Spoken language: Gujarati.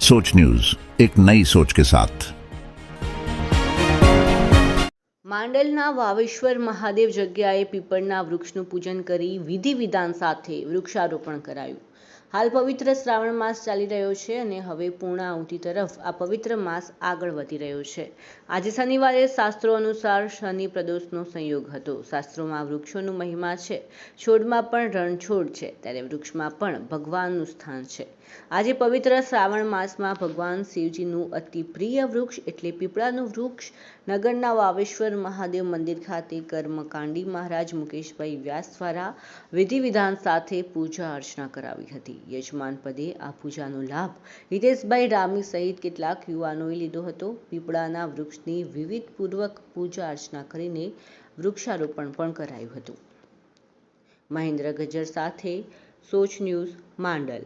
सोच न्यूज एक नई सोच के साथ માંડલના વાવેશ્વર મહાદેવ જગ્યાએ પીપળના વૃક્ષનું પૂજન કરી વિધિ વિધાન સાથે વૃક્ષારોપણ કરાયું હાલ પવિત્ર શ્રાવણ માસ ચાલી રહ્યો છે અને હવે પૂર્ણાહુતિ તરફ આ પવિત્ર માસ આગળ વધી રહ્યો છે. આજે શનિવારે શાસ્ત્રો અનુસાર શનિ પ્રદોષનો સંયોગ હતો. શાસ્ત્રોમાં વૃક્ષોનું મહિમા છે. છોડમાં પણ રણછોડ છે. ત્યારે વૃક્ષમાં પણ ભગવાનનું સ્થાન છે. આજે પવિત્ર શ્રાવણ માસમાં ભગવાન શિવજીનું અતિ પ્રિય વૃક્ષ એટલે પીપળાનું વૃક્ષ નગરના વાવેશ્વર મહાદેવ મંદિર ખાતે કર્મકાંડી મહારાજ મુકેશભાઈ વ્યાસ દ્વારા વિધિ વિધાન સાથે પૂજા અર્ચના કરાવી હતી. યજમાન પદે આ પૂજાનો લાભ. હિતેશભાઈ રામી સહિત કેટલાક યુવાનોએ લીધો હતો. પીપળાના વૃક્ષની વિવિધ પૂર્વક પૂજા અર્ચના કરીને વૃક્ષારોપણ પણ કરાયું હતું. મહેન્દ્ર ગજ્જર સાથે સોચ ન્યૂઝ માંડલ.